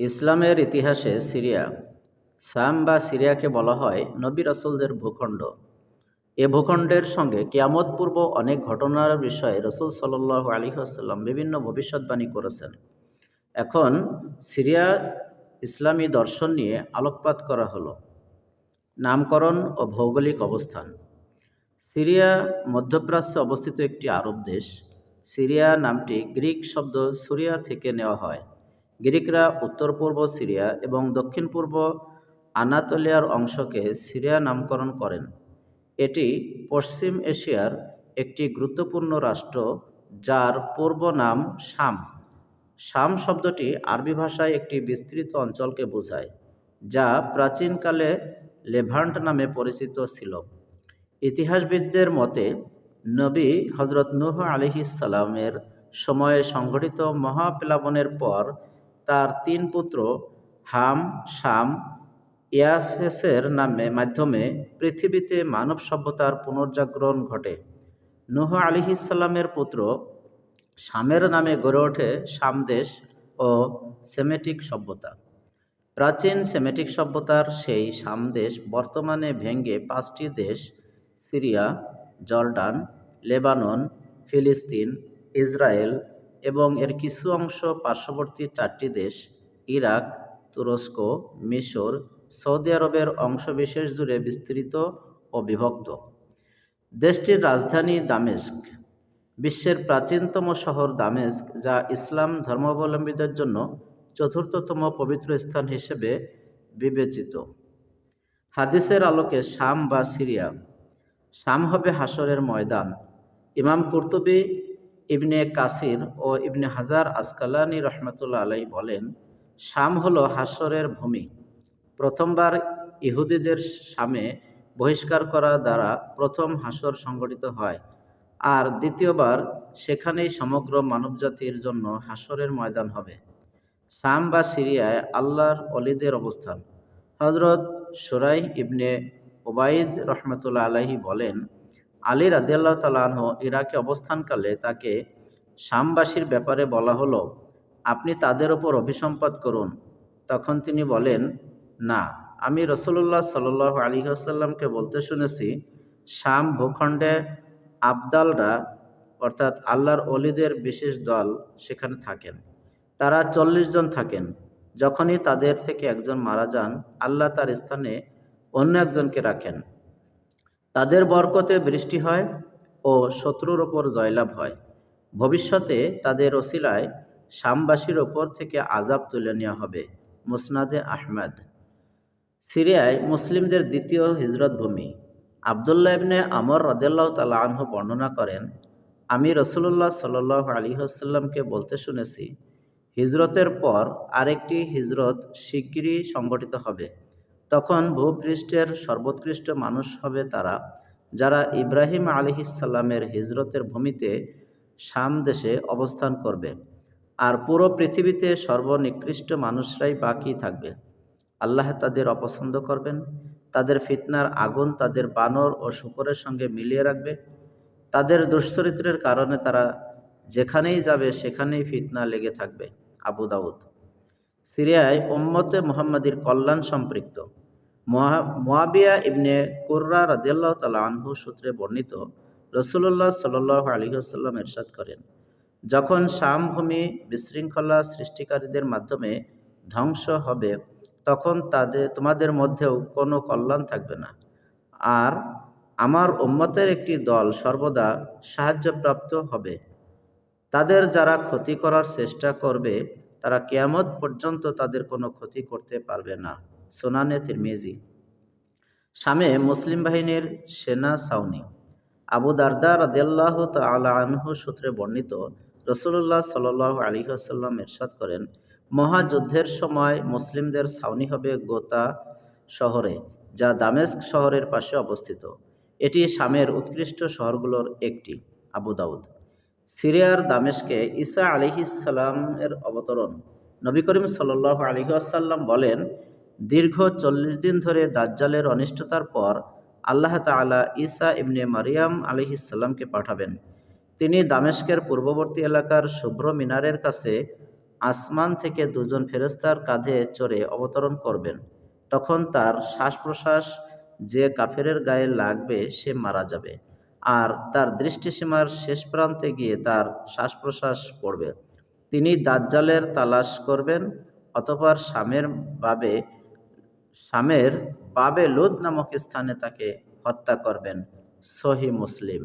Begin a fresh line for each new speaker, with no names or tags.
ইসলামের ইতিহাসে সিরিয়া, সাম বা সিরিয়াকে বলা হয় নবী রসুলদের ভূখণ্ড। এ ভূখণ্ডের সঙ্গে কিয়ামত পূর্ব অনেক ঘটনার বিষয়ে রসুল সাল্লাহ আলী আসাল্লাম বিভিন্ন ভবিষ্যৎবাণী করেছেন। এখন সিরিয়া ইসলামী দর্শন নিয়ে আলোকপাত করা হলো। নামকরণ ও ভৌগোলিক অবস্থান। সিরিয়া মধ্যপ্রাচ্যে অবস্থিত একটি আরব দেশ। সিরিয়া নামটি গ্রিক শব্দ সুরিয়া থেকে নেওয়া হয়। গ্রিকরা উত্তর পূর্ব সিরিয়া এবং দক্ষিণ পূর্ব আনাতোলিয়ার অংশকে সিরিয়া নামকরণ করেন। এটি পশ্চিম এশিয়ার একটি গুরুত্বপূর্ণ রাষ্ট্র যার পূর্ব নাম শাম। শাম শব্দটি আরবি ভাষায় একটি বিস্তৃত অঞ্চলকে বোঝায়, যা প্রাচীনকালে লেভান্ট নামে পরিচিত ছিল। ইতিহাসবিদদের মতে, নবী হজরত নূহ আলিহিসাল্লামের সময়ে সংঘটিত মহাপ্লাবনের পর তার তিন পুত্র হাম, শাম, ইয়াফেসের নামে মাধ্যমে পৃথিবীতে মানব সভ্যতার পুনর্জাগরণ ঘটে। নূহ আলিহিসাল্লামের পুত্র শামের নামে গড়ে ওঠে সামদেশ ও সেমেটিক সভ্যতা। প্রাচীন সেমেটিক সভ্যতার সেই সামদেশ বর্তমানে ভেঙ্গে পাঁচটি দেশ সিরিয়া, জর্ডান, লেবানন, ফিলিস্তিন, ইসরায়েল এবং এর কিছু অংশ পার্শ্ববর্তী চারটি দেশ, ইরাক, তুরস্ক, মিশর, সৌদি আরবের অংশবিশেষ জুড়ে বিস্তৃত ও বিভক্ত। দেশটির রাজধানী দামেস্ক, বিশ্বের প্রাচীনতম শহর দামেস্ক, যা ইসলাম ধর্মাবলম্বীদের জন্য চতুর্থতম পবিত্র স্থান হিসেবে বিবেচিত। হাদিসের আলোকে শাম বা সিরিয়া। শাম হবে হাসরের ময়দান। ইমাম কুর্তুবী ইবনে কাসির ও ইবনে হাজার আসকালানি রহমতুল্লা আলাই বলেন, শাম হলো হাসরের ভূমি। প্রথমবার ইহুদিদের সামে বহিষ্কার করা দ্বারা প্রথম হাসর সংগঠিত হয় আর দ্বিতীয়বার সেখানেই সমগ্র মানবজাতির জন্য হাসরের ময়দান হবে। শাম বা সিরিয়ায় আল্লাহর অলিদের অবস্থান। হজরত সুরাই ইবনে ওবায়দ রহমতুল্লা আলাহি বলেন আলী রাদিয়াল্লাহ তালাহ ইরাকে অবস্থানকালে তাকে শামবাসীর ব্যাপারে বলা হলো, আপনি তাদের ওপর অভিসম্পাদ করুন। তখন তিনি বলেন, না, আমি রসুল্লাহ সাল আলী আসাল্লামকে বলতে শুনেছি, শাম ভূখণ্ডে আবদালরা অর্থাৎ আল্লাহর অলিদের বিশেষ দল সেখানে থাকেন। তারা চল্লিশ জন থাকেন। যখনই তাদের থেকে একজন মারা যান, আল্লাহ তার স্থানে অন্য একজনকে রাখেন। তাদের বরকতে বৃষ্টি হয় ও শত্রুর ওপর জয়লাভ হয়। ভবিষ্যতে তাদের ওসিলায় শামবাসীর ওপর থেকে আজাব তুলে নেওয়া হবে মুসনাদে আহমেদ। সিরিয়ায় মুসলিমদের দ্বিতীয় হিজরত ভূমি। আবদুল্লাহ ইবনে আমর রদেল্লাহ তালা বর্ণনা করেন, আমি রসুল্লাহ সাল আলী আসাল্লামকে বলতে শুনেছি, হিজরতের পর আরেকটি হিজরত শিগগিরই সংগঠিত হবে। তখন ভূপৃষ্ঠের সর্বোৎকৃষ্ট মানুষ হবে তারা, যারা ইব্রাহিম আলিহিসাল্লামের হিজরতের ভূমিতে শাম দেশে অবস্থান করবে। আর পুরো পৃথিবীতে সর্বনিকৃষ্ট মানুষরাই বাকি থাকবে। আল্লাহ তাদের অপছন্দ করবেন, তাদের ফিতনার আগুন তাদের বানর ও শুকরের সঙ্গে মিলিয়ে রাখবে। তাদের দুশ্চরিত্রের কারণে তারা যেখানেই যাবে সেখানেই ফিতনা লেগে থাকবে। আবু দাউদ। সিরিয়ায় ওম্মতে মোহাম্মদীর কল্যাণ সম্পৃক্ত। মোয়াবিয়া ইবনে কুর্রা রাজিয়াল্লাহ তালা আনহু সূত্রে বর্ণিত রসুল্লাহ সাল আলী আসাল্লাম এরশাদ করেন, যখন শামভূমি বিশৃঙ্খলা সৃষ্টিকারীদের মাধ্যমে ধ্বংস হবে, তখন তাদের তোমাদের মধ্যেও কোনো কল্যাণ থাকবে না। আর আমার উম্মতের একটি দল সর্বদা সাহায্যপ্রাপ্ত হবে। তাদের যারা ক্ষতি করার চেষ্টা করবে, তারা কেয়ামত পর্যন্ত তাদের কোনো ক্ষতি করতে পারবে না। সোনানে তিরমিজি। সামে মুসলিম বাহিনীর সেনা সাউনি আবু দারদা রাদিয়াল্লাহ তালা আনহু সূত্রে বর্ণিত রসুল্লাহ সাল আলী আসাল্লাম এরশাদ করেন, মহাযুদ্ধের সময় মুসলিমদের ছাউনি হবে গোতা শহরে, যা দামেস্ক শহরের পাশে অবস্থিত। এটি শামের উৎকৃষ্ট শহরগুলোর একটি, আবু দাউদ। সিরিয়ার দামেশকে ঈসা আলিহিসাল্লামের অবতরণ। নবী করিম সাল্লাহ আসাল্লাম বলেন দীর্ঘ চল্লিশ দিন ধরে দাজ্জালের অনিষ্টতার পর আল্লাহ তালা ঈসা ইবনে মারিয়াম আলিহিসাল্লামকে পাঠাবেন। তিনি দামেস্কের পূর্ববর্তী এলাকার শুভ্র মিনারের কাছে আসমান থেকে দুজন ফেরেস্তার কাঁধে চড়ে অবতরণ করবেন। তখন তার শ্বাস প্রশ্বাস যে কাফেরের গায়ে লাগবে সে মারা যাবে আর তার দৃষ্টিসীমার শেষ প্রান্তে গিয়ে তার শ্বাস প্রশ্বাস পড়বে। তিনি দাজ্জালের তালাশ করবেন, অতপর স্বামের বাবে স্বামের বাবে লোদ নামক স্থানে তাকে হত্যা করবেন। সহি মুসলিম।